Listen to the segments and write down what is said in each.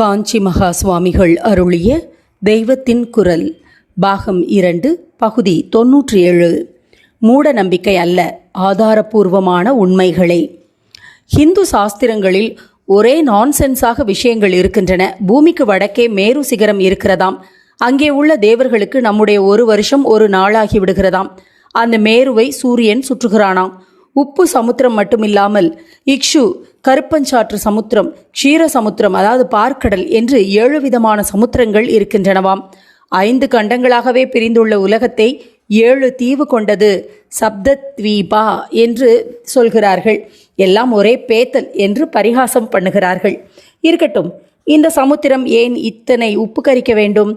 காஞ்சி மகா சுவாமிகள் அருளிய தெய்வத்தின் குரல் பாகம் இரண்டு பகுதி தொன்னூற்றி ஏழு மூட நம்பிக்கை அல்ல ஆதாரபூர்வமான உண்மைகளே. ஹிந்து சாஸ்திரங்களில் ஒரே நான்சென்ஸாக விஷயங்கள் இருக்கின்றன. பூமிக்கு வடக்கே மேரு சிகரம் இருக்கிறதாம். அங்கே உள்ள தேவர்களுக்கு நம்முடைய ஒரு வருஷம் ஒரு நாளாகி விடுகிறதாம். அந்த மேருவை சூரியன் சுற்றுகிறானாம். உப்பு சமுத்திரம் மட்டுமில்லாமல் இக்ஷு கருப்பஞ்சாற்று சமுத்திரம் க்ஷீர சமுத்திரம் அதாவது பார்க்கடல் என்று ஏழு விதமான சமுத்திரங்கள் இருக்கின்றனவாம். ஐந்து கண்டங்களாகவே பிரிந்துள்ள உலகத்தை ஏழு தீவு கொண்டது சப்தத்வீபா என்று சொல்கிறார்கள். எல்லாம் ஒரே பேத்தல் என்று பரிகாசம் பண்ணுகிறார்கள். இருக்கட்டும் இந்த சமுத்திரம் ஏன் இத்தனை உப்பு கரிக்க வேண்டும்?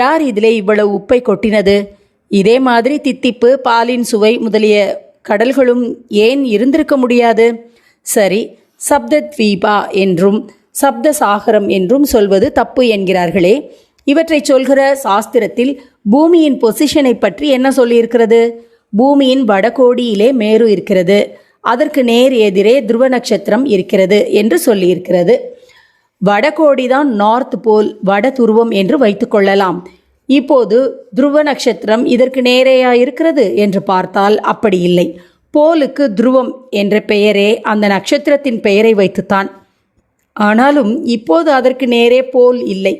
யார் இதிலே இவ்வளவு உப்பை கொட்டினது? இதே மாதிரி தித்திப்பு பாலின் சுவை முதலிய கடல்களும் ஏன் இருந்திருக்க முடியாது? சரி சப்தத்வீபா என்றும் சப்த சாகரம் என்றும் சொல்வது தப்பு என்கிறார்களே. இவற்றை சொல்கிற சாஸ்திரத்தில் பூமியின் பொசிஷனை பற்றி என்ன சொல்லியிருக்கிறது? பூமியின் வடகோடியிலே மேரு இருக்கிறது. அதற்கு நேர் எதிரே துருவ நட்சத்திரம் இருக்கிறது என்று சொல்லியிருக்கிறது. வடகோடிதான் நார்த் போல் வட துருவம் என்று வைத்துக்கொள்ளலாம் இப்போது துருவ நட்சத்திரம் இதற்கு நேரேயா இருக்கிறது என்று பார்த்தால் அப்படி இல்லை. போலுக்கு துருவம் என்ற பெயரே அந்த நட்சத்திரத்தின் பெயரை வைத்துத்தான். ஆனாலும் இப்போது அதற்கு நேரே போல் இல்லை.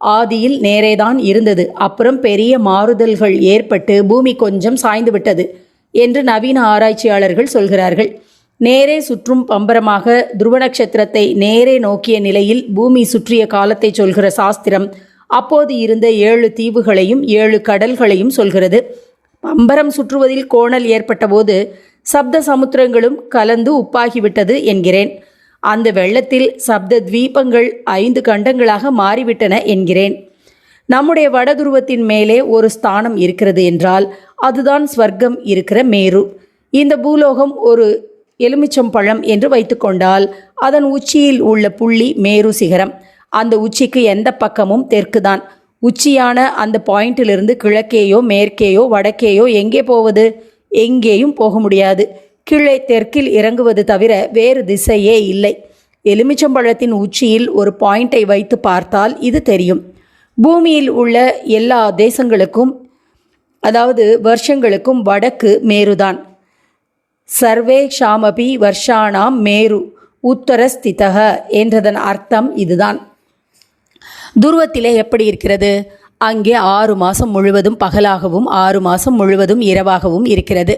ஆதியில் நேரேதான் இருந்தது. அப்புறம் பெரிய மாறுதல்கள் ஏற்பட்டு பூமி கொஞ்சம் சாய்ந்து விட்டது என்று நவீன ஆராய்ச்சியாளர்கள் சொல்கிறார்கள். நேரே சுற்றும் பம்பரமாக துருவ நட்சத்திரத்தை நேரே நோக்கிய நிலையில் பூமி சுற்றிய காலத்தை சொல்கிற சாஸ்திரம் அப்போது இருந்த ஏழு தீவுகளையும் ஏழு கடல்களையும் சொல்கிறது. பம்பரம் சுற்றுவதில் கோணல் ஏற்பட்டபோது சப்த சமுத்திரங்களும் கலந்து உப்பாகிவிட்டது என்கிறேன். அந்த வெள்ளத்தில் சப்த தீபங்கள் ஐந்து கண்டங்களாக மாறிவிட்டன என்கிறேன். நம்முடைய வடதுருவத்தின் மேலே ஒரு ஸ்தானம் இருக்கிறது என்றால் அதுதான் ஸ்வர்க்கம் இருக்கிற மேரு. இந்த பூலோகம் ஒரு எலுமிச்சம் பழம் என்று வைத்துக்கொண்டால் அதன் உச்சியில் உள்ள புள்ளி மேரு சிகரம். அந்த உச்சிக்கு எந்த பக்கமும் தெற்கு தான் உச்சியான அந்த பாயிண்டிலிருந்து கிழக்கேயோ மேற்கேயோ வடக்கேயோ எங்கே போவது? எங்கேயும் போக முடியாது. கீழே தெற்கில் இறங்குவது தவிர வேறு திசையே இல்லை. எலுமிச்சம்பழத்தின் உச்சியில் ஒரு பாயிண்டை வைத்து பார்த்தால் இது தெரியும். பூமியில் உள்ள எல்லா தேசங்களுக்கும் அதாவது வருஷங்களுக்கும் வடக்கு மேருதான். சர்வே ஷாமபி வர்ஷானாம் மேரு உத்தரஸ்திதக என்றதன் அர்த்தம் இதுதான். துருவத்திலே எப்படி இருக்கிறது? அங்கே ஆறு மாதம் முழுவதும் பகலாகவும் ஆறு மாதம் முழுவதும் இரவாகவும் இருக்கிறது.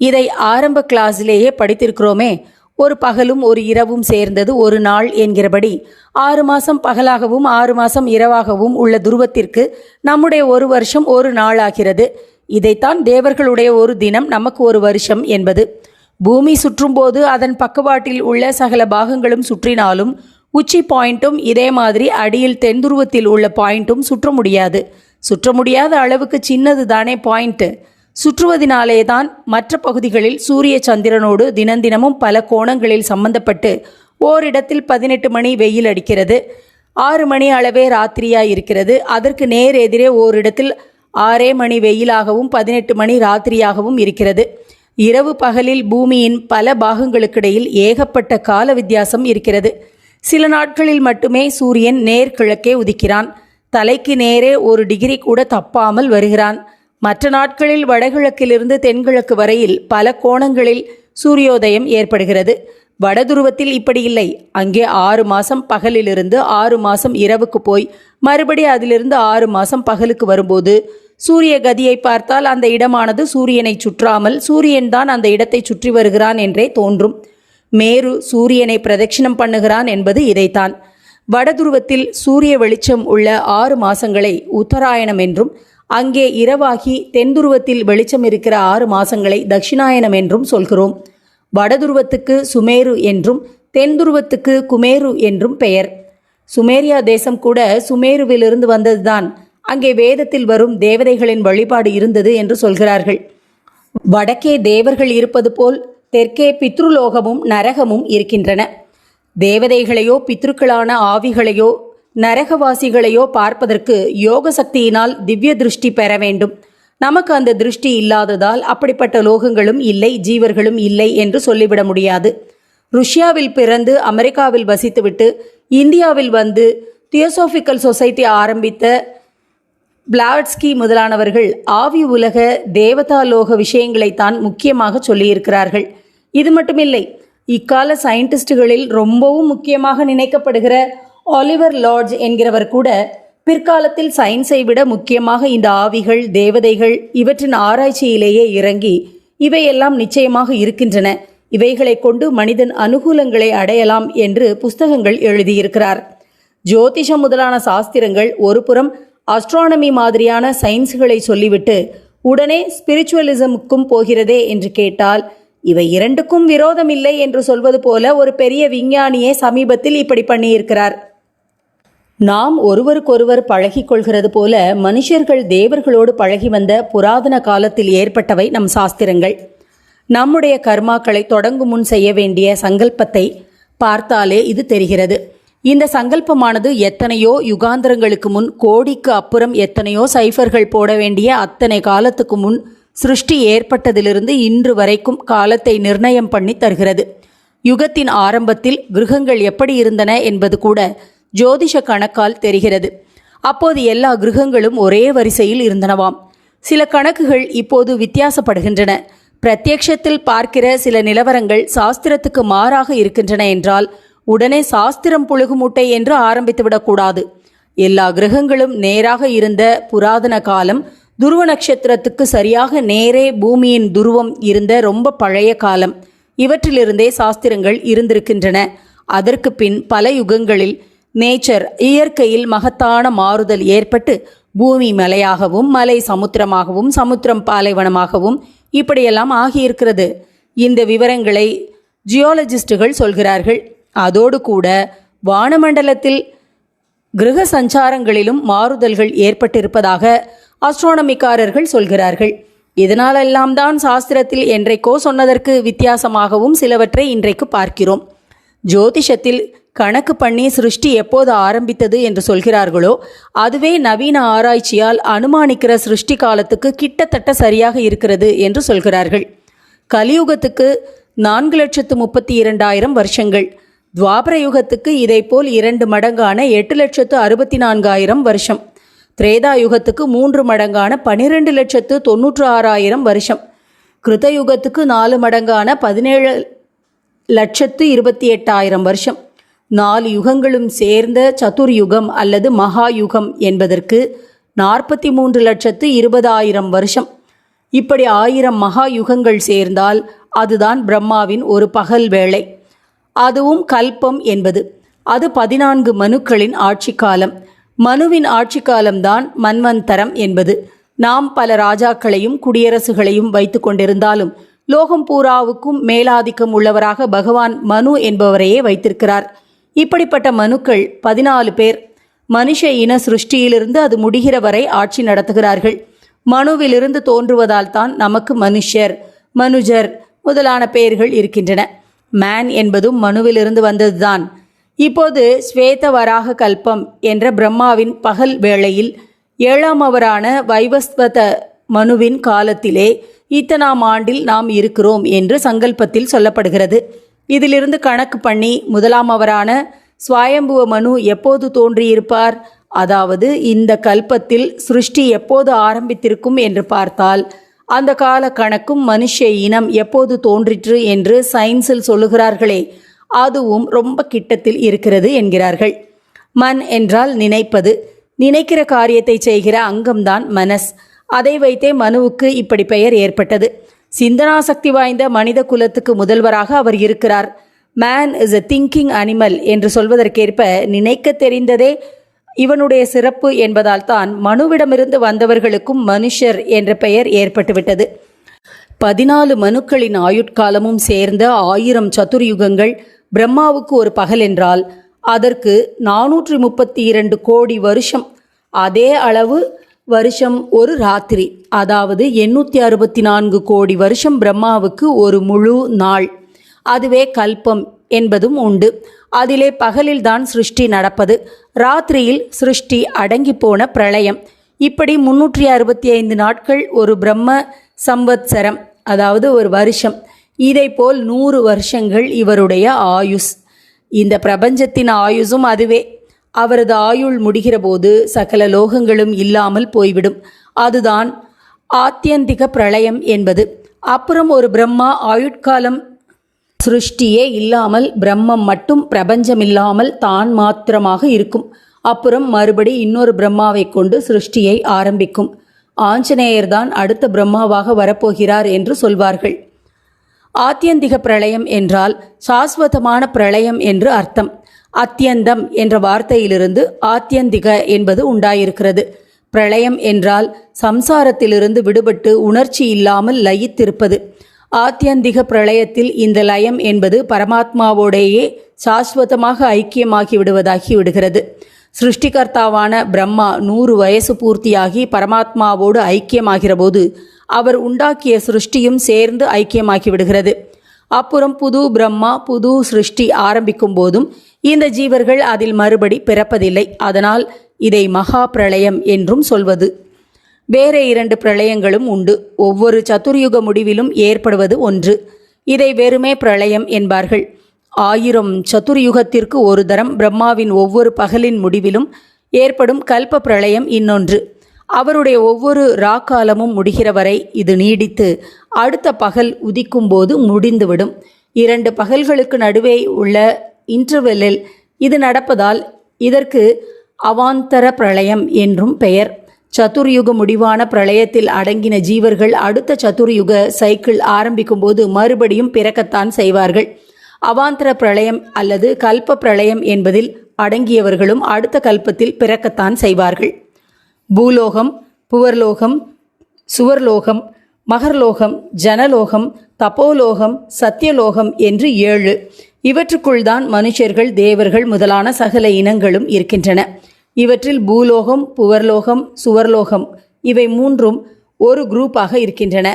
இதை ஆரம்ப கிளாஸிலேயே படித்திருக்கிறோமே. ஒரு பகலும் ஒரு இரவும் சேர்ந்தது ஒரு நாள் என்கிறபடி ஆறு மாதம் பகலாகவும் ஆறு மாதம் இரவாகவும் உள்ள துருவத்திற்கு நம்முடைய ஒரு வருஷம் ஒரு நாள் ஆகிறது. இதைத்தான் தேவர்களுடைய ஒரு தினம் நமக்கு ஒரு வருஷம் என்பது. பூமி சுற்றும்போது அதன் பக்கவாட்டில் உள்ள சகல பாகங்களும் சுற்றினாலும் உச்சி பாயிண்ட்டும் இதே மாதிரி அடியில் தென்துருவத்தில் உள்ள பாயிண்ட்டும் சுற்ற முடியாது. சுற்ற முடியாத அளவுக்கு சின்னது தானே பாயிண்ட்டு சுற்றுவதினாலே தான் மற்ற பகுதிகளில் சூரிய சந்திரனோடு தினந்தினமும் பல கோணங்களில் சம்பந்தப்பட்டு ஓரிடத்தில் பதினெட்டு மணி வெயில் அடிக்கிறது. ஆறு மணி அளவே ராத்திரியாக இருக்கிறது. அதற்கு நேர் எதிரே ஓரிடத்தில் ஆறே மணி வெயிலாகவும் பதினெட்டு மணி ராத்திரியாகவும் இருக்கிறது. இரவு பகலில் பூமியின் பல பாகங்களுக்கிடையில் ஏகப்பட்ட கால வித்தியாசம் இருக்கிறது. சில நாட்களில் மட்டுமே சூரியன் நேர் கிழக்கே உதிக்கிறான். தலைக்கு நேரே ஒரு டிகிரி கூட தப்பாமல் வருகிறான். மற்ற நாட்களில் வடகிழக்கிலிருந்து தென்கிழக்கு வரையில் பல கோணங்களில் சூரியோதயம் ஏற்படுகிறது. வடதுருவத்தில் இப்படி இல்லை. அங்கே ஆறு மாதம் பகலிலிருந்து ஆறு மாதம் இரவுக்கு போய் மறுபடி அதிலிருந்து ஆறு மாதம் பகலுக்கு வரும்போது சூரிய கதியை பார்த்தால் அந்த இடமானது சூரியனை சுற்றாமல் சூரியன் தான் அந்த இடத்தை சுற்றி வருகிறான் என்றே தோன்றும். மேரு சூரியனை பிரதட்சிணம் பண்ணுகிறான் என்பது இதைத்தான். வடதுருவத்தில் சூரிய வெளிச்சம் உள்ள ஆறு மாசங்களை உத்தராயணம் என்றும் அங்கே இரவாகி தென்துருவத்தில் வெளிச்சம் இருக்கிற ஆறு மாசங்களை தட்சிணாயனம் என்றும் சொல்கிறோம். வடதுருவத்துக்கு சுமேரு என்றும் தென்துருவத்துக்கு குமேரு என்றும் பெயர். சுமேரியா தேசம் கூட சுமேருவிலிருந்து வந்ததுதான். அங்கே வேதத்தில் வரும் தேவதைகளின் வழிபாடு இருந்தது என்று சொல்கிறார்கள். வடக்கே தேவர்கள் இருப்பது போல் தெற்கே பித்ருலோகமும் நரகமும் இருக்கின்றன. தேவதைகளையோ பித்ருக்களான ஆவிகளையோ நரகவாசிகளையோ பார்ப்பதற்கு யோக சக்தியினால் திவ்ய திருஷ்டி பெற வேண்டும். நமக்கு அந்த திருஷ்டி இல்லாததால் அப்படிப்பட்ட லோகங்களும் இல்லை ஜீவர்களும் இல்லை என்று சொல்லிவிட முடியாது. ருஷ்யாவில் பிறந்து அமெரிக்காவில் வசித்துவிட்டு இந்தியாவில் வந்து தியோசோபிக்கல் சொசைட்டி ஆரம்பித்த பிளாட்ஸ்கி முதலானவர்கள் ஆவி உலக தேவதாலோக விஷயங்களைத்தான் முக்கியமாக சொல்லியிருக்கிறார்கள். இது மட்டுமில்லை இக்கால சயின்டிஸ்டுகளில் ரொம்பவும் முக்கியமாக நினைக்கப்படுகிற ஆலிவர் லார்ட்ஸ் என்கிறவர் கூட பிற்காலத்தில் சயின்ஸை விட முக்கியமாக இந்த ஆவிகள் தேவதைகள் இவற்றின் ஆராய்ச்சியிலேயே இறங்கி இவையெல்லாம் நிச்சயமாக இருக்கின்றன. இவைகளை கொண்டு மனிதன் அனுகூலங்களை அடையலாம் என்று புஸ்தகங்கள் எழுதியிருக்கிறார். ஜோதிஷம் முதலான சாஸ்திரங்கள் ஒருபுறம் அஸ்ட்ரானமி மாதிரியான சயின்ஸ்களை சொல்லிவிட்டு உடனே ஸ்பிரிச்சுவலிசமுக்கும் போகிறதே என்று கேட்டால் இவை இரண்டுக்கும் விரோதமில்லை என்று சொல்வது போல ஒரு பெரிய விஞ்ஞானியே சமீபத்தில் இப்படி பண்ணியிருக்கிறார். நாம் ஒருவருக்கொருவர் பழகி கொள்கிறது போல மனுஷர்கள் தேவர்களோடு பழகி வந்த புராதன காலத்தில் ஏற்பட்டவை நம் சாஸ்திரங்கள். நம்முடைய கர்மாக்களை தொடங்கும் முன் செய்ய வேண்டிய சங்கல்பத்தை பார்த்தாலே இது தெரிகிறது. இந்த சங்கல்பமானது எத்தனையோ யுகாந்திரங்களுக்கு முன் கோடிக்கு அப்புறம் எத்தனையோ சைஃபர்கள் போட வேண்டிய அத்தனை காலத்துக்கு முன் சிருஷ்டி ஏற்பட்டதிலிருந்து இன்று வரைக்கும் காலத்தை நிர்ணயம் பண்ணி தருகிறது. யுகத்தின் ஆரம்பத்தில் கிரகங்கள் எப்படி இருந்தன என்பது கூட ஜோதிஷ கணக்கால் தெரிகிறது. அப்போது எல்லா கிரகங்களும் ஒரே வரிசையில் இருந்தனவாம். சில கணக்குகள் இப்போது வித்தியாசப்படுகின்றன. பிரத்யக்ஷத்தில் பார்க்கிற சில நிலவரங்கள் சாஸ்திரத்துக்கு மாறாக இருக்கின்றன என்றால் உடனே சாஸ்திரம் புழுகு முட்டை என்று ஆரம்பித்துவிடக்கூடாது. எல்லா கிரகங்களும் நேராக இருந்த புராதன காலம் துருவ நட்சத்திரத்துக்கு சரியாக நேரே பூமியின் துருவம் இருந்த ரொம்ப பழைய காலம். இவற்றிலிருந்தே சாஸ்திரங்கள் இருந்திருக்கின்றன. அதற்கு பின் பல யுகங்களில் நேச்சர் இயற்கையில் மகத்தான மாறுதல் ஏற்பட்டு பூமி மலையாகவும் மலை சமுத்திரமாகவும் சமுத்திரம் பாலைவனமாகவும் இப்படியெல்லாம் ஆகியிருக்கிறது. இந்த விவரங்களை ஜியாலஜிஸ்டுகள் சொல்கிறார்கள். அதோடு கூட வானமண்டலத்தில் கிரக சஞ்சாரங்களிலும் மாறுதல்கள் ஏற்பட்டிருப்பதாக ஆஸ்ட்ரானமிக்காரர்கள் சொல்கிறார்கள். இதனாலெல்லாம் தான் சாஸ்திரத்தில் என்றைக்கோ சொன்னதற்கு வித்தியாசமாகவும் சிலவற்றை இன்றைக்கு பார்க்கிறோம். ஜோதிஷத்தில் கணக்கு பண்ணி சிருஷ்டி எப்போது ஆரம்பித்தது என்று சொல்கிறார்களோ அதுவே நவீன ஆராய்ச்சியால் அனுமானிக்கிற சிருஷ்டி காலத்துக்கு கிட்டத்தட்ட சரியாக இருக்கிறது என்று சொல்கிறார்கள். கலியுகத்துக்கு நான்கு லட்சத்து முப்பத்தி இரண்டாயிரம் வருஷங்கள். துவாபர யுகத்துக்கு இதைப்போல் இரண்டு மடங்கான எட்டு லட்சத்து அறுபத்தி நான்காயிரம் வருஷம். திரேதா யுகத்துக்கு மூன்று மடங்கான பனிரெண்டு லட்சத்து தொன்னூற்று ஆறாயிரம் வருஷம். கிருதயுகத்துக்கு நாலு மடங்கான பதினேழு லட்சத்து இருபத்தி எட்டாயிரம் வருஷம். நாலு யுகங்களும் சேர்ந்த சதுர்யுகம் அல்லது மகா யுகம் என்பதற்கு நாற்பத்தி மூன்று லட்சத்து இருபதாயிரம் வருஷம். இப்படி ஆயிரம் மகா யுகங்கள் சேர்ந்தால் அதுதான் பிரம்மாவின் ஒரு பகல் வேளை. அதுவும் கல்பம் என்பது. அது பதினான்கு மனுக்களின் ஆட்சி காலம் மனுவின் ஆட்சி காலம்தான் மன்வந்தரம் என்பது. நாம் பல ராஜாக்களையும் குடியரசுகளையும் வைத்து கொண்டிருந்தாலும் லோகம் பூராவுக்கும் மேலாதிக்கம் உள்ளவராக பகவான் மனு என்பவரையே வைத்திருக்கிறார். இப்படிப்பட்ட மனுக்கள் பதினாலு பேர். மனுஷ இன சிருஷ்டியிலிருந்து அது முடிகிற வரை ஆட்சி நடத்துகிறார்கள். மனுவிலிருந்து தோன்றுவதால் தான் நமக்கு மனுஷர் மனுஜர் முதலான பெயர்கள் இருக்கின்றன. மேன் என்பதும் மனுவிலிருந்து வந்ததுதான். இப்போது ஸ்வேத வராக கல்பம் என்ற பிரம்மாவின் பகல் வேளையில் ஏழாம் அவரான வைவஸ்வத மனுவின் காலத்திலே இத்தனாம் ஆண்டில் நாம் இருக்கிறோம் என்று சங்கல்பத்தில் சொல்லப்படுகிறது. இதிலிருந்து கணக்கு பண்ணி முதலாம் அவரான சுவாயம்புவ மனு எப்போது தோன்றியிருப்பார்? அதாவது இந்த கல்பத்தில் சிருஷ்டி எப்போது ஆரம்பித்திருக்கும் என்று பார்த்தால் அந்த கால கணக்கும் மனுஷ இனம் எப்போது தோன்றிற்று என்று சயின்ஸில் சொல்லுகிறார்களே அதுவும் ரொம்ப கிட்டத்தில் இருக்கிறது என்கிறார்கள். மன் என்றால் நினைப்பது. நினைக்கிற காரியத்தை செய்கிற அங்கம்தான் மனஸ். அதை வைத்தே மனுவுக்கு இப்படி பெயர் ஏற்பட்டது. சிந்தனா சக்தி வாய்ந்த மனித குலத்துக்கு முதல்வராக அவர் இருக்கிறார். Man is a thinking animal என்று சொல்வதற்கேற்ப நினைக்க தெரிந்ததே இவனுடைய சிறப்பு என்பதால் தான் மனுவிடமிருந்து வந்தவர்களுக்கும் மனுஷர் என்ற பெயர் ஏற்பட்டுவிட்டது. பதினாலு மனுக்களின் ஆயுட்காலமும் சேர்ந்த ஆயிரம் சதுர்யுகங்கள் பிரம்மாவுக்கு ஒரு பகல் என்றால் அதற்கு நானூற்றி முப்பத்தி இரண்டு கோடி வருஷம். அதே அளவு வருஷம் ஒரு ராத்திரி அதாவது எண்ணூற்றி அறுபத்தி நான்கு கோடி வருஷம் பிரம்மாவுக்கு ஒரு முழு நாள். அதுவே கல்பம் என்பதும் உண்டு. அதிலே பகலில்தான் சிருஷ்டி நடப்பது. ராத்திரியில் சிருஷ்டி அடங்கி போன பிரளயம். இப்படி முன்னூற்றி அறுபத்தி ஐந்து நாட்கள் ஒரு பிரம்ம சம்வத்சரம் அதாவது ஒரு வருஷம். இதைப்போல் நூறு வருஷங்கள் இவருடைய ஆயுஸ். இந்த பிரபஞ்சத்தின் ஆயுசும் அதுவே. அவரது ஆயுள் முடிகிறபோது சகல லோகங்களும் இல்லாமல் போய்விடும். அதுதான் ஆத்தியந்திக பிரளயம் என்பது. அப்புறம் ஒரு பிரம்மா ஆயுட்காலம் சிருஷ்டியே இல்லாமல் பிரம்மம் மட்டும் பிரபஞ்சமில்லாமல் தான் மாத்திரமாக இருக்கும். அப்புறம் மறுபடி இன்னொரு பிரம்மாவை கொண்டு சிருஷ்டியை ஆரம்பிக்கும். ஆஞ்சநேயர் தான் அடுத்த பிரம்மாவாக வரப்போகிறார் என்று சொல்வார்கள். ஆத்தியந்திக பிரளயம் என்றால் சாஸ்வதமான பிரளயம் என்று அர்த்தம். அத்தியந்தம் என்ற வார்த்தையிலிருந்து ஆத்தியந்திக என்பது உண்டாயிருக்கிறது. பிரளயம் என்றால் சம்சாரத்திலிருந்து விடுபட்டு உணர்ச்சி இல்லாமல் லயித்திருப்பது. ஆத்தியந்திக பிரளயத்தில் இந்த லயம் என்பது பரமாத்மாவோடையே சாஸ்வதமாக ஐக்கியமாகி விடுவதாகி விடுகிறது. சிருஷ்டிகர்த்தாவான பிரம்மா நூறு வயசு பூர்த்தியாகி பரமாத்மாவோடு ஐக்கியமாகிற போது அவர் உண்டாக்கிய சிருஷ்டியும் சேர்ந்து ஐக்கியமாகி விடுகிறது. அப்புறம் புது பிரம்மா புது சிருஷ்டி ஆரம்பிக்கும் போதும் இந்த ஜீவர்கள் அதில் மறுபடி பிறப்பதில்லை. அதனால் இதை மகா பிரளயம் என்றும் சொல்வது. வேற இரண்டு பிரளயங்களும் உண்டு. ஒவ்வொரு சதுர்யுக முடிவிலும் ஏற்படுவது ஒன்று. இதை வெறுமே பிரளயம் என்பார்கள். ஆயிரம் சதுர்யுகத்திற்கு ஒரு தரம் பிரம்மாவின் ஒவ்வொரு பகலின் முடிவிலும் ஏற்படும் கல்ப பிரளயம் இன்னொன்று. அவருடைய ஒவ்வொரு ராக்காலமும் முடிகிற வரை இது நீடித்து அடுத்த பகல் உதிக்கும் போது முடிந்துவிடும். இரண்டு பகல்களுக்கு நடுவே உள்ள இன்டர்வெல்லில் இது நடப்பதால் இதற்கு அவாந்தர பிரளயம் என்றும் பெயர். சதுர்யுக முடிவான பிரளயத்தில் அடங்கின ஜீவர்கள் அடுத்த சதுர்யுக சைக்கிள் ஆரம்பிக்கும் போது மறுபடியும் பிறக்கத்தான் செய்வார்கள். அவாந்தர பிரளயம் அல்லது கல்ப பிரளயம் என்பதில் அடங்கியவர்களும் அடுத்த கல்பத்தில் பிறக்கத்தான் செய்வார்கள். பூலோகம் புவர்லோகம் சுவர்லோகம் மகர்லோகம் ஜனலோகம் தபோலோகம் சத்தியலோகம் என்று ஏழு. இவற்றுக்குள் தான் மனுஷர்கள் தேவர்கள் முதலான சகல இனங்களும் இருக்கின்றன. இவற்றில் பூலோகம் புவர்லோகம் சுவர்லோகம் இவை மூன்றும் ஒரு குரூப்பாக இருக்கின்றன.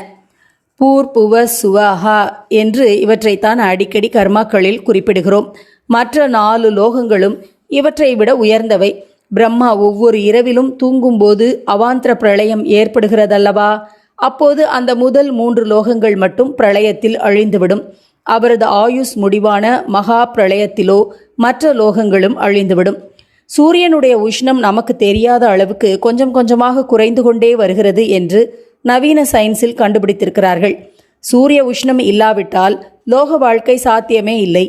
பூர் புவ சுவஹா என்று இவற்றைத்தான் அடிக்கடி கர்மாக்களில் குறிப்பிடுகிறோம். மற்ற நாலு லோகங்களும் இவற்றை விட உயர்ந்தவை. பிரம்மா ஒவ்வொரு இரவிலும் தூங்கும்போது அவாந்திர பிரளயம் ஏற்படுகிறதல்லவா? அப்போது அந்த முதல் மூன்று லோகங்கள் மட்டும் பிரளயத்தில் அழிந்துவிடும். அவரது ஆயுஸ் முடிவான மகா பிரளயத்திலோ மற்ற லோகங்களும் அழிந்துவிடும். சூரியனுடைய உஷ்ணம் நமக்கு தெரியாத அளவுக்கு கொஞ்சம் கொஞ்சமாக குறைந்து கொண்டே வருகிறது என்று நவீன சயின்ஸில் கண்டுபிடித்திருக்கிறார்கள். சூரிய உஷ்ணம் இல்லாவிட்டால் லோக வாழ்க்கை சாத்தியமே இல்லை.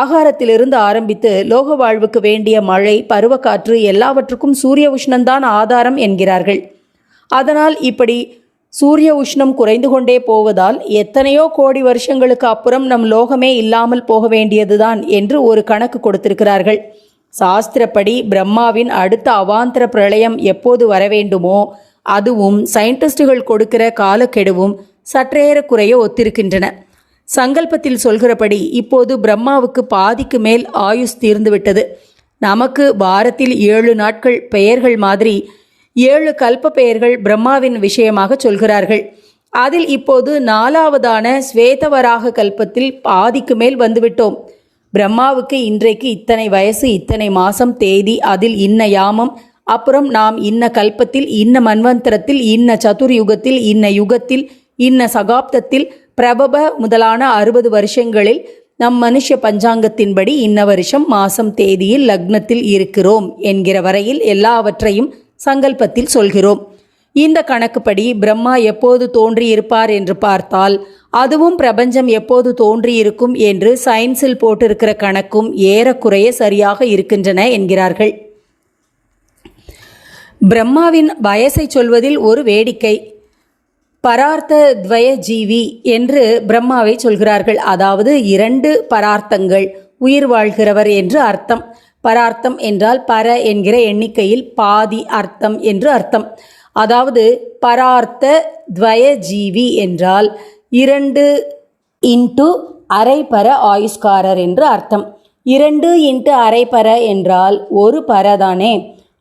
ஆகாரத்திலிருந்து ஆரம்பித்து லோக வாழ்வுக்கு வேண்டிய மழை பருவக்காற்று எல்லாவற்றுக்கும் சூரிய உஷ்ணம்தான் ஆதாரம் என்கிறார்கள். அதனால் இப்படி சூரிய உஷ்ணம் குறைந்து கொண்டே போவதால் எத்தனையோ கோடி வருஷங்களுக்கு அப்புறம் நம் லோகமே இல்லாமல் போக வேண்டியதுதான் என்று ஒரு கணக்கு கொடுத்திருக்கிறார்கள். சாஸ்திரப்படி பிரம்மாவின் அடுத்த அவாந்தர பிரளயம் எப்போது வரவேண்டுமோ அதுவும் சயின்டிஸ்டுகள் கொடுக்கிற காலக்கெடுவும் சற்றேறக்குறைய ஒத்திருக்கின்றன. சங்கல்பத்தில் சொல்கிறபடி இப்போது பிரம்மாவுக்கு பாதிக்கு மேல் ஆயுஸ் தீர்ந்துவிட்டது. நமக்கு வாரத்தில் ஏழு நாட்கள் பெயர்கள் மாதிரி ஏழு கல்ப பெயர்கள் பிரம்மாவின் விஷயமாக சொல்கிறார்கள். அதில் இப்போது நாலாவதான ஸ்வேதவராக கல்பத்தில் பாதிக்கு மேல் வந்துவிட்டோம். பிரம்மாவுக்கு இன்றைக்கு இத்தனை வயசு இத்தனை மாசம் தேதி அதில் இன்ன யாமம் அப்புறம் நாம் இன்ன கல்பத்தில் இன்ன மன்வந்தரத்தில் இன்ன சதுர்யுகத்தில் இன்ன யுகத்தில் இன்ன சகாப்தத்தில் பிரபப முதலான அறுபது வருஷங்களில் நம் மனுஷ பஞ்சாங்கத்தின்படி இன்ன வருஷம் மாசம் தேதியில் லக்னத்தில் இருக்கிறோம் என்கிற வரையில் எல்லாவற்றையும் சங்கல்பத்தில் சொல்கிறோம். இந்த கணக்குப்படி பிரம்மா எப்போது தோன்றியிருப்பார் என்று பார்த்தால் அதுவும் பிரபஞ்சம் எப்போது தோன்றியிருக்கும் என்று சயின்ஸில் போட்டிருக்கிற கணக்கும் ஏறக்குறைய சரியாக இருக்கின்றன என்கிறார்கள். பிரம்மாவின் வயசை சொல்வதில் ஒரு வேடிக்கை. பரார்த்த துவய ஜீவி என்று பிரம்மாவை சொல்கிறார்கள். அதாவது இரண்டு பரார்த்தங்கள் உயிர் வாழ்கிறவர் என்று அர்த்தம். பரார்த்தம் என்றால் பர என்கிற எண்ணிக்கையில் பாதி அர்த்தம் என்று அர்த்தம். அதாவது பரார்த்த துவய ஜீவி என்றால் இரண்டு இன்டு பர ஆயுஷ்காரர் என்று அர்த்தம். இரண்டு இன்ட்டு அரை பர என்றால் ஒரு பரதானே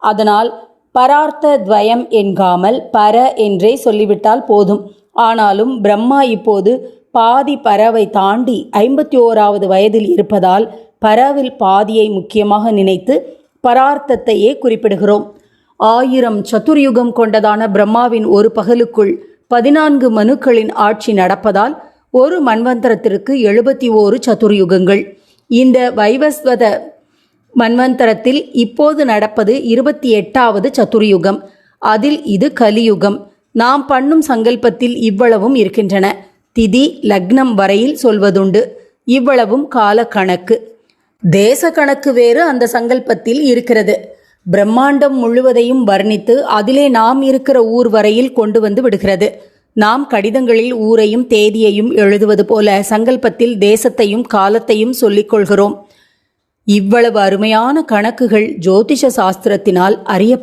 அதனால் பரார்த்த துவயம் என்காமல் பர என்றே சொல்லிவிட்டால் போதும். ஆனாலும் பிரம்மா இப்போது பாதி பறவை தாண்டி ஐம்பத்தி ஓராவது வயதில் இருப்பதால் பரவில் பாதியை முக்கியமாக நினைத்து பரார்த்தத்தையே குறிப்பிடுகிறோம். ஆயிரம் சதுர்யுகம் கொண்டதான பிரம்மாவின் ஒரு பகலுக்குள் பதினான்கு மனுக்களின் ஆட்சி நடப்பதால் ஒரு மன்வந்தரத்திற்கு எழுபத்தி ஓரு சதுர்யுகங்கள். இந்த வைவஸ்வத மன்வந்தரத்தில் இப்போது நடப்பது இருபத்தி எட்டாவது சதுர்யுகம். அதில் இது கலியுகம். நாம் பண்ணும் சங்கல்பத்தில் இவ்வளவும் இருக்கின்றன. திதி லக்னம் வரையில் சொல்வதுண்டு. இவ்வளவும் கால கணக்கு தேச கணக்கு வேறு அந்த சங்கல்பத்தில் இருக்கிறது. பிரம்மாண்டம் முழுவதையும் வர்ணித்து அதிலே நாம் இருக்கிற ஊர் வரையில் கொண்டு வந்து விடுகிறது. நாம் கடிதங்களில் ஊரையும் தேதியையும் எழுதுவது போல சங்கல்பத்தில் தேசத்தையும் காலத்தையும் சொல்லிக்கொள்கிறோம் இவ்வளவு அருமையான கணக்குகள் ஜோதிஷ சாஸ்திரத்தினால் அறிய